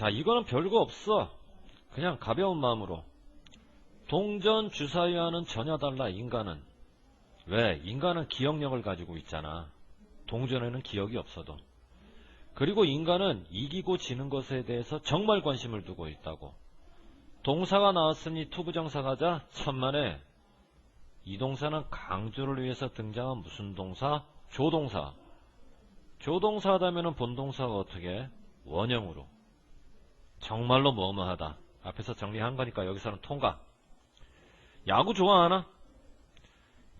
자, 이거는 별거 없어. 그냥 가벼운 마음으로. 동전 주사위와는 전혀 달라, 인간은. 왜? 인간은 기억력을 가지고 있잖아. 동전에는 기억이 없어도. 그리고 인간은 이기고 지는 것에 대해서 정말 관심을 두고 있다고. 동사가 나왔으니 투부정사 가자. 천만에. 이 동사는 강조를 위해서 등장한 무슨 동사? 조동사. 조동사 하다면 본동사가 어떻게? 원형으로. 정말로 뭐뭐하다. 앞에서 정리한 거니까 여기서는 통과. 야구 좋아하나?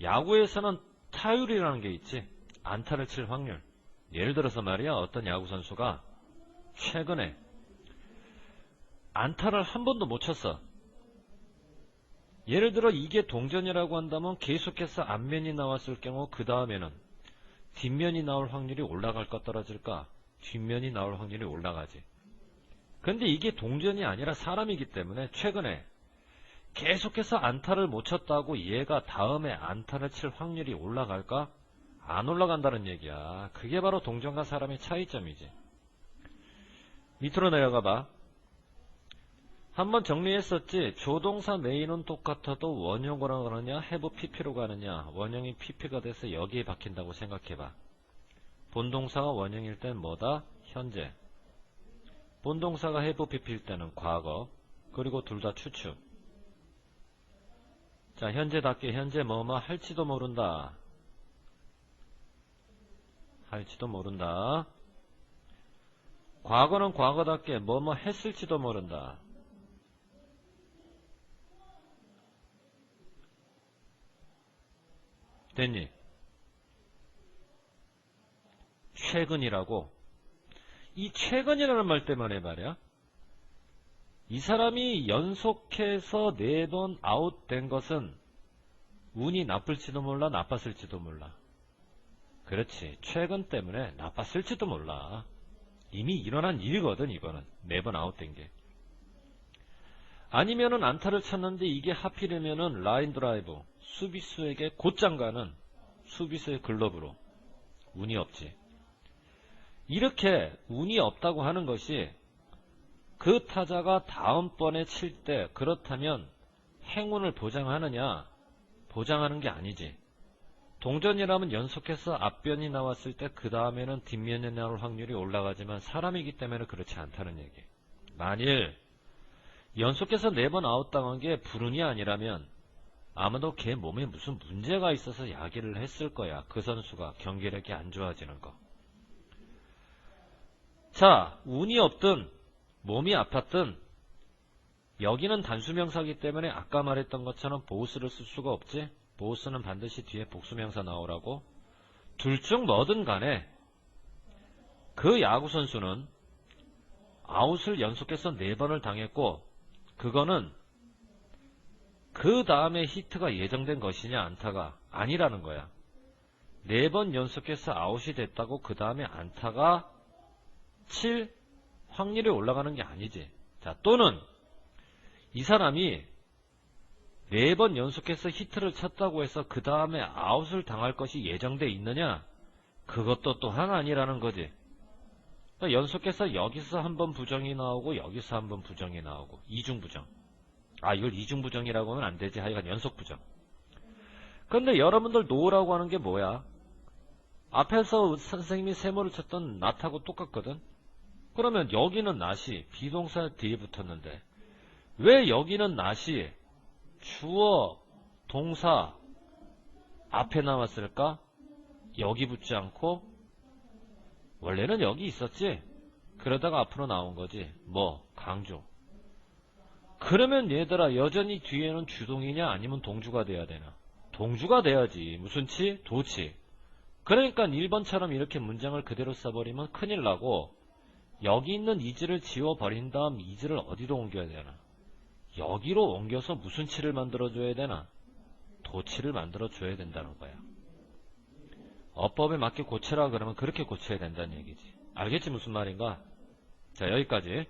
야구에서는 타율이라는 게 있지. 안타를 칠 확률. 예를 들어서 말이야, 어떤 야구 선수가 최근에 안타를 한 번도 못 쳤어. 예를 들어 이게 동전이라고 한다면 계속해서 앞면이 나왔을 경우 그 다음에는 뒷면이 나올 확률이 올라갈까 떨어질까? 뒷면이 나올 확률이 올라가지. 근데 이게 동전이 아니라 사람이기 때문에 최근에 계속해서 안타를 못 쳤다고 얘가 다음에 안타를 칠 확률이 올라갈까? 안 올라간다는 얘기야. 그게 바로 동전과 사람의 차이점이지. 밑으로 내려가 봐. 한번 정리했었지. 조동사 메인은 똑같아도 원형으로 가느냐, have pp로 가느냐. 원형이 pp가 돼서 여기에 박힌다고 생각해봐. 본동사가 원형일 땐 뭐다? 현재. 본동사가 have pp일 때는 과거. 그리고 둘 다 추측. 자, 현재답게 현재 뭐뭐 할지도 모른다. 할지도 모른다. 과거는 과거답게 뭐뭐 했을지도 모른다. 됐니? 최근이라고. 이 최근이라는 말 때문에 말이야. 이 사람이 연속해서 네 번 아웃된 것은 운이 나쁠지도 몰라, 나빴을지도 몰라. 그렇지. 최근 때문에 나빴을지도 몰라. 이미 일어난 일이거든, 이거는. 네 번 아웃된 게. 아니면은 안타를 쳤는데 이게 하필이면은 라인 드라이브, 수비수에게 곧장 가는 수비수의 글러브로. 운이 없지. 이렇게 운이 없다고 하는 것이 그 타자가 다음번에 칠 때 그렇다면 행운을 보장하느냐? 보장하는 게 아니지. 동전이라면 연속해서 앞변이 나왔을 때 그 다음에는 뒷면이 나올 확률이 올라가지만 사람이기 때문에 그렇지 않다는 얘기. 만일 연속해서 네 번 아웃당한 게 불운이 아니라면 아마도 걔 몸에 무슨 문제가 있어서 야기를 했을 거야. 그 선수가 경기력이 안 좋아지는 거. 자, 운이 없든 몸이 아팠든 여기는 단수명사기 때문에 아까 말했던 것처럼 보스를 쓸 수가 없지. 보스는 반드시 뒤에 복수명사 나오라고. 둘 중 뭐든 간에 그 야구 선수는 아웃을 연속해서 네 번을 당했고 그거는 그 다음에 히트가 예정된 것이냐 안타가 아니라는 거야. 네번 연속해서 아웃이 됐다고 그 다음에 안타가 칠 확률이 올라가는 게 아니지. 자, 또는 이 사람이 네 번 연속해서 히트를 쳤다고 해서 그 다음에 아웃을 당할 것이 예정돼 있느냐? 그것도 또한 아니라는 거지. 그러니까 연속해서 여기서 한 번 부정이 나오고 여기서 한 번 부정이 나오고 이중 부정. 아 이걸 이중 부정이라고 하면 안 되지. 하여간 연속 부정. 근데 여러분들 노라고 하는 게 뭐야? 앞에서 선생님이 세모를 쳤던 낫하고 똑같거든. 그러면 여기는 낫이 비동사 뒤에 붙었는데 왜 여기는 낫이 주어 동사 앞에 나왔을까? 여기 붙지 않고 원래는 여기 있었지. 그러다가 앞으로 나온 거지. 뭐 강조. 그러면 얘들아 여전히 뒤에는 주동이냐 아니면 동주가 돼야 되나? 동주가 돼야지. 무슨 치? 도치. 그러니까 1번처럼 이렇게 문장을 그대로 써버리면 큰일 나고 여기 있는 이즈를 지워버린 다음 이즈를 어디로 옮겨야 되나? 여기로 옮겨서 무슨 치를 만들어줘야 되나? 도치를 만들어줘야 된다는 거야. 어법에 맞게 고쳐라 그러면 그렇게 고쳐야 된다는 얘기지. 알겠지 무슨 말인가? 자 여기까지.